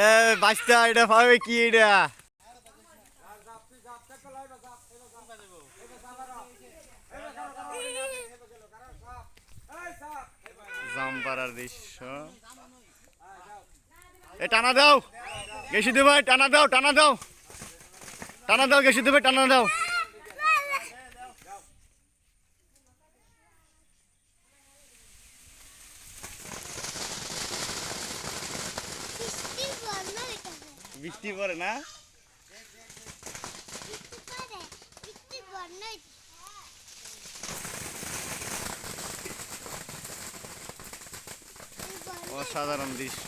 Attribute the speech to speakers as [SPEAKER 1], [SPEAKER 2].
[SPEAKER 1] এ বাচ্চা, এটা পাবে কি এটা? জাম্পারার দৃশ্য। এ, টানা দাও। গেছি দেবে টানা দাও টানা দাও। টানা দাও গেছি দেবে, টানা দাও।
[SPEAKER 2] বৃষ্টি
[SPEAKER 1] পড়ে না? অসাধারণ দৃশ্য।